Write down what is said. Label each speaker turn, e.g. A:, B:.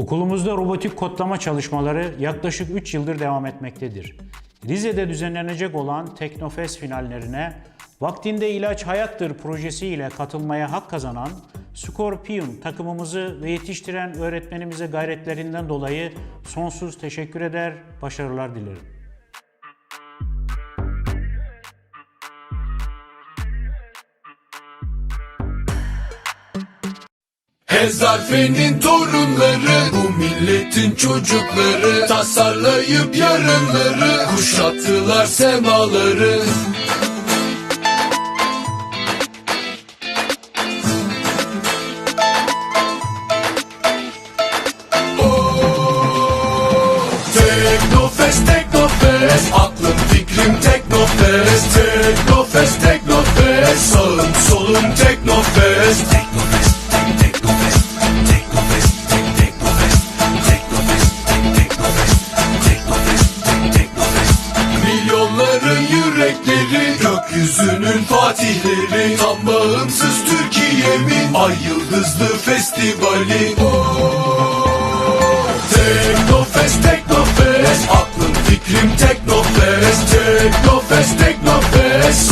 A: Okulumuzda robotik kodlama çalışmaları yaklaşık 3 yıldır devam etmektedir. Rize'de düzenlenecek olan Teknofest finallerine vaktinde ilaç hayattır projesi ile katılmaya hak kazanan Scorpion takımımızı ve yetiştiren öğretmenimize gayretlerinden dolayı sonsuz teşekkür eder, başarılar dilerim.
B: Hezarfenin torunları Bu milletin çocukları Tasarlayıp yarınları Kuşattılar semaları. Teknofest, Teknofest Aklım fikrim Teknofest Teknofest, Teknofest Sağım solum Teknofest, Teknofest Gökyüzünün fatihleri Tam bağımsız Türkiye'min Ay yıldızlı festivali. Teknofest, Teknofest Aklım fikrim Teknofest. Teknofest, Teknofest